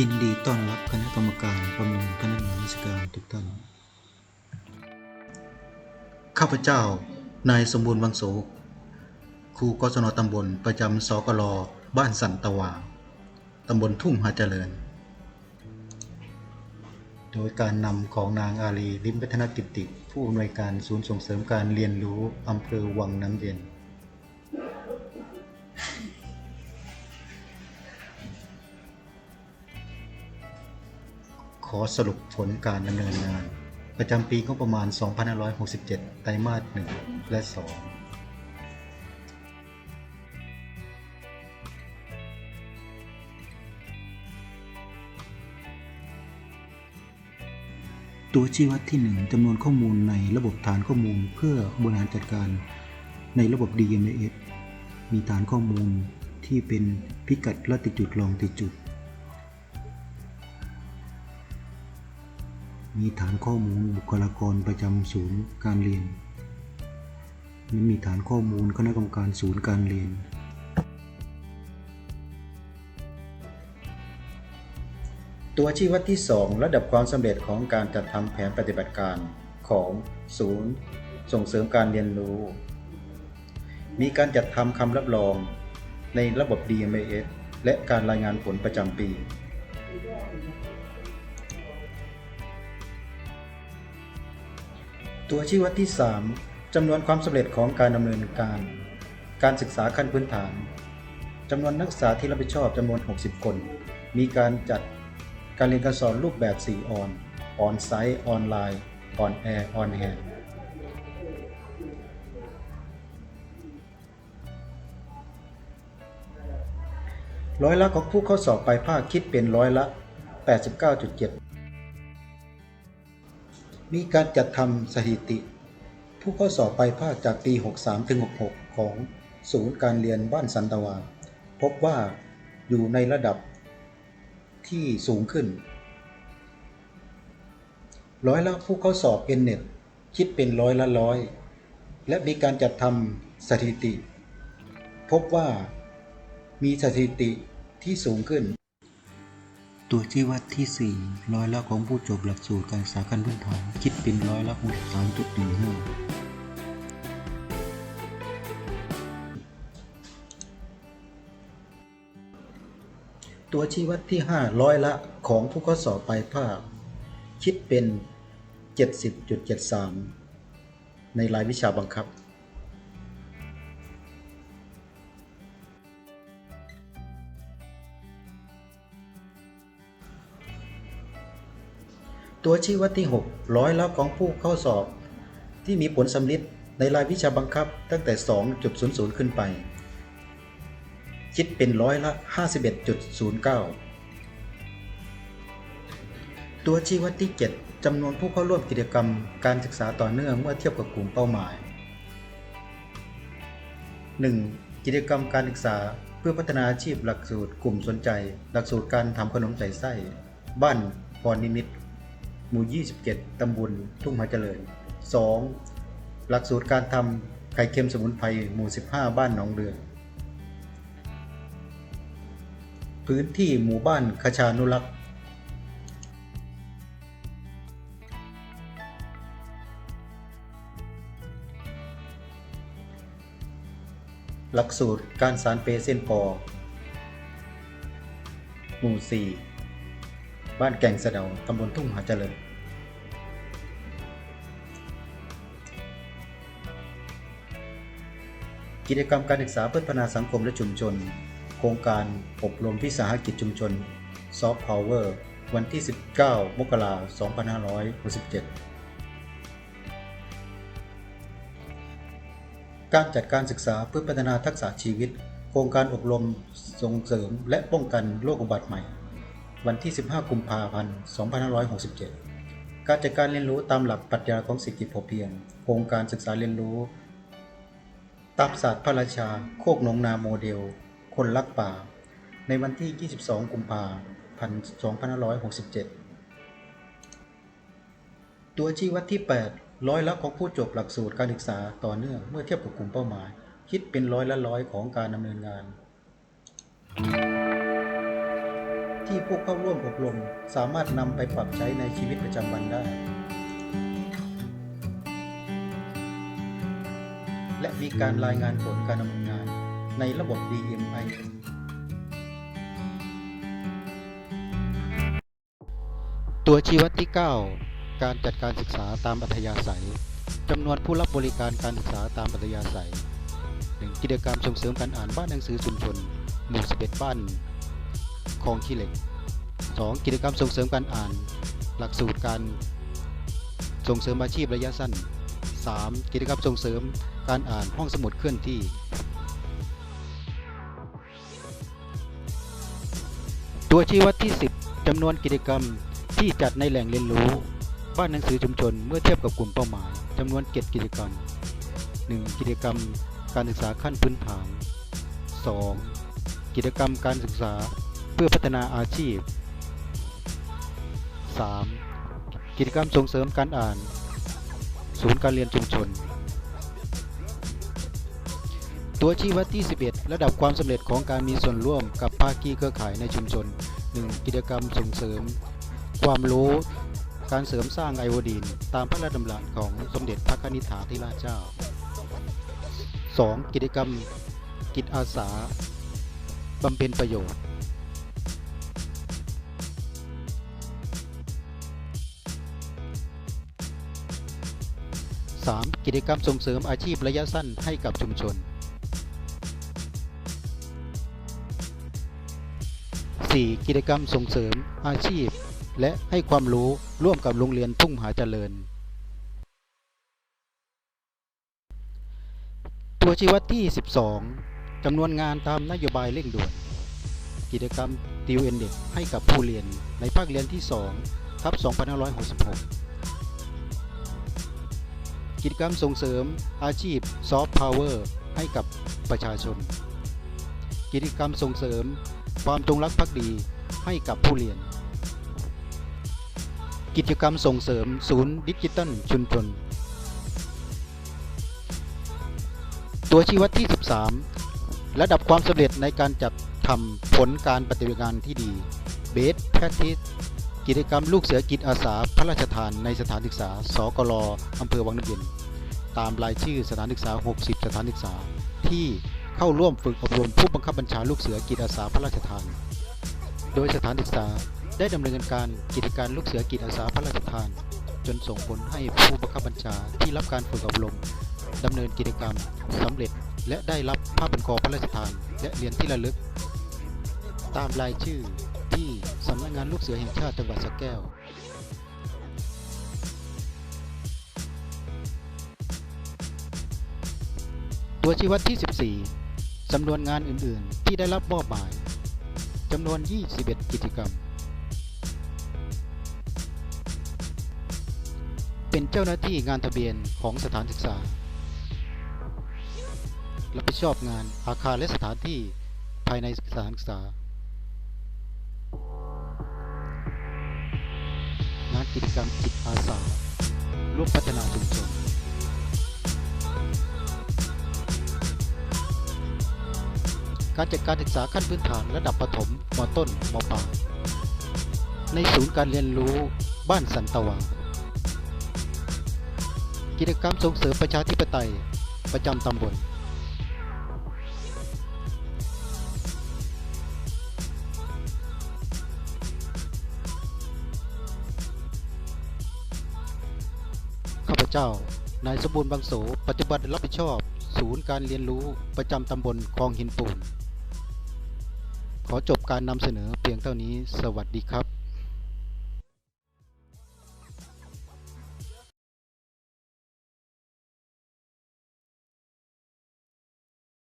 ยินดีต้อนรับคณะกรรมการประเมินพนักงานราชการทุกท่าน ข้าพเจ้า นายสมบูรณ์วังโสครูกศนตำบลประจำสกลบ้านสันตะวาตำบลทุ่งหาเจริญ โดยการนำของนางอาลีลิมพัฒนกิติ ผู้อำนวยการศูนย์ส่งเสริมการเรียนรู้อำเภอวังน้ำเย็น ขอสรุปผลการดำเนินงาน ประจำปีงบประมาณ 2567 ไตรมาส 1 และ2ตัวชี้วัดที่ 1จำนวนข้อมูลในระบบฐานข้อมูลเพื่อบริหารจัดการในระบบ DMS มีฐานข้อมูลที่เป็นพิกัดและติดจุดลองติดจุด มีฐานข้อมูลบุคลากรประจำศูนย์การเรียน และมีฐานข้อมูลคณะกรรมการศูนย์การเรียน ตัวชี้วัดที่ 2 ระดับความสำเร็จของการจัดทำแผนปฏิบัติการของศูนย์ ส่งเสริมการเรียนรู้ มีการจัดทำคำรับรองในระบบ DMS และการรายงานผลประจำปี ตัวชี้วัดที่ 3จำนวนความสำเร็จของการดำเนินการ การศึกษาขั้นพื้นฐานจำนวนนักศึกษาที่รับผิดชอบจำนวน 60 คน มีการจัดการเรียนการสอนรูปแบบ 4 ออน ออนไซต์ ออนไลน์ ออนแอร์ ออนแฮนร้อยละของผู้เข้าสอบปลายภาคคิดเป็นร้อยละ 89.7 มีการจัดทำสถิติ ผู้เข้าสอบไปภาคจากปี 63ถึง66 ของศูนย์การเรียนบ้านสันตวา พบว่าอยู่ในระดับที่สูงขึ้น ร้อยละผู้เข้าสอบ n n e t คิดเป็นร้อยละร้อย และมีการจัดทำสถิติ พบว่ามีสถิติที่สูงขึ้น ตัวชี้วัดที่ 4 ร้อยละของผู้จบหลักสูตรการศึกษาขั้นพื้นฐาน คิดเป็นร้อยละ63.15 ตัวชี้วัดที่ 5 ร้อยละของผู้ข้าสอบปลายภาค คิดเป็น 70.73 ในรายวิชาบังคับ ตัวชี้วัดที่ 6 ร้อยละของผู้เข้าสอบ ที่มีผลสำลิดในรายวิชาบังคับตั้งแต่ 2.00 ขึ้นไป คิดเป็นร้อยละ 51.09 ตัวชี้วัดที่ 7จำนวนผู้เข้าร่วมกิจกรรมการศึกษาต่อเนื่องเมื่อเทียบกับกลุ่มเป้าหมาย 1. กิจกรรมการศึกษาเพื่อพัฒนาอาชีพหลักสูตรกลุ่มสนใจ หลักสูตรการทำขนมใส่ไส้ บ้านพรนิมิตร หมู่ 27 ตำบลทุ่งหาเจริญ 2. หลักสูตรการทำไข่เค็มสมุนไพรหมู่ 15 บ้านหนองเรือพื้นที่หมู่บ้านคชานุรักษ์หลักสูตรการสารเปเส้นปอหมู่4 บ้านแก่งสะเดาตำบลทุ่งหาเจริญกิจกรรมการศึกษาเพื่อพัฒนาสังคมและชุมชน โครงการอบรมวิสาหกิจชุมชนซอฟต์พาวเวอร์วันที่ 19 มกราคม 2567 การจัดการศึกษาเพื่อพัฒนาทักษะชีวิต โครงการอบรมส่งเสริมและป้องกันโรคอุบัติใหม่ วันที่ 15 กุมภาพันธ์ 2567 การจัดการเรียนรู้ตามหลักปรัชญาของเศรษฐกิจพอเพียง โครงการศึกษาเรียนรู้ ตามศาสตร์พระราชา โคกหนองนาโมเดล คนรักป่า ในวันที่ 22 กุมภาพันธ์ 2567 ตัวชี้วัดที่ 8 ร้อยละของผู้จบหลักสูตรการศึกษาต่อเนื่องเมื่อเทียบกับกลุ่มเป้าหมาย คิดเป็นร้อยละร้อยของการดำเนินงาน ที่ผู้เข้าร่วมอบรมสามารถนำไปปรับใช้ในชีวิตประจำวันได้ และมีการรายงานผลการดำเนินงานในระบบ DMI ตัวชี้วัดที่ 9 การจัดการศึกษาตามอัธยาศัยจำนวนผู้รับบริการการศึกษาตามอัธยาศัย 1. กิจกรรมส่งเสริมการอ่านบ้านหนังสือชุมชนหมู่11บ้าน คลองขี้เหล็ก 2. กิจกรรมส่งเสริมการอ่าน หลักสูตรการส่งเสริมอาชีพระยะสั้น 3. กิจกรรมส่งเสริมการอ่านห้องสมุดเคลื่อนที่ ตัวชี้วัดที่ 10จำนวนกิจกรรมที่จัดในแหล่งเรียนรู้ บ้านหนังสือชุมชนเมื่อเทียบกับกลุ่มเป้าหมายจำนวนเจ็ดกิจกรรม 1. กิจกรรมการศึกษาขั้นพื้นฐาน 2. กิจกรรมการศึกษา เพื่อพัฒนาอาชีพ 3. กิจกรรมส่งเสริมการอ่าน ศูนย์การเรียนชุมชน ตัวชี้วัดที่ 11 ระดับความสำเร็จของการมีส่วนร่วมกับภาคีเครือข่ายในชุมชน 1. กิจกรรมส่งเสริม ความรู้การเสริมสร้างไอโอดีน ตามพระราชดำรัสของสมเด็จพระนิธิถาธิราชเจ้า 2. กิจกรรมกิจอาสาบำเพ็ญประโยชน์ 3. กิจกรรมส่งเสริมอาชีพระยะสั้นให้กับชุมชน 4. กิจกรรมส่งเสริมอาชีพ และให้ความรู้ร่วมกับโรงเรียนทุ่งหาเจริญ ตัวชี้วัดที่ 12 จำนวนงานตามนโยบายเร่งด่วน กิจกรรมติวเอ็นเด็กให้กับผู้เรียนในภาคเรียนที่2ทับ2566 กิจกรรมส่งเสริมอาชีพซอฟต์พาวเวอร์ให้กับประชาชน กิจกรรมส่งเสริมความจงรักภักดีให้กับผู้เรียน กิจกรรมส่งเสริมศูนย์ดิจิตัลชุมชน ตัวชี้วัดที่ 13 ระดับความสำเร็จในการจัดทำผลการปฏิบัติงานที่ดีเบสแพทิสกิจกรรมลูกเสือกิจอาสาพระราชทานในสถานศึกษา สกลอำเภอวังน้ำเย็น ตามรายชื่อสถานศึกษา 60 สถานศึกษา ที่เข้าร่วมฝึกอบรมผู้บังคับบัญชาลูกเสือกิจอาสาพระราชทาน โดยสถานศึกษาได้ดำเนินการกิจการลูกเสือกิจอาสาพระราชทาน จนส่งผลให้ผู้บังคับบัญชาที่รับการฝึกอบรมดำเนินกิจกรรมสำเร็จและได้รับผ้าพันคอพระราชทาน และเหรียญที่ระลึก ตามรายชื่อที่สำนักงานลูกเสือแห่งชาติจังหวัดสระแก้ว ตัวชี้วัดที่ 14จำนวนงานอื่น ๆ ที่ได้รับมอบหมายจำนวน 21 กิจกรรม เป็นเจ้าหน้าที่งานทะเบียนของสถานศึกษา รับผิดชอบงานอาคารและสถานที่ภายในสถานศึกษา งานกิจกรรมจิตอาสาร่วมพัฒนาชุมชน การจัดการศึกษาขั้นพื้นฐานระดับประถมมต้นมปลายในศูนย์การเรียนรู้บ้านสันตวากิจกรรมส่งเสริมประชาธิปไตยประจำตำบลข้าพเจ้า นายสมบูรณ์บางโส ปัจจุบันรับผิดชอบ ศูนย์การเรียนรู้ประจำตำบลคลองหินปูน ขอจบการนำเสนอเพียงเท่านี้ สวัสดีครับ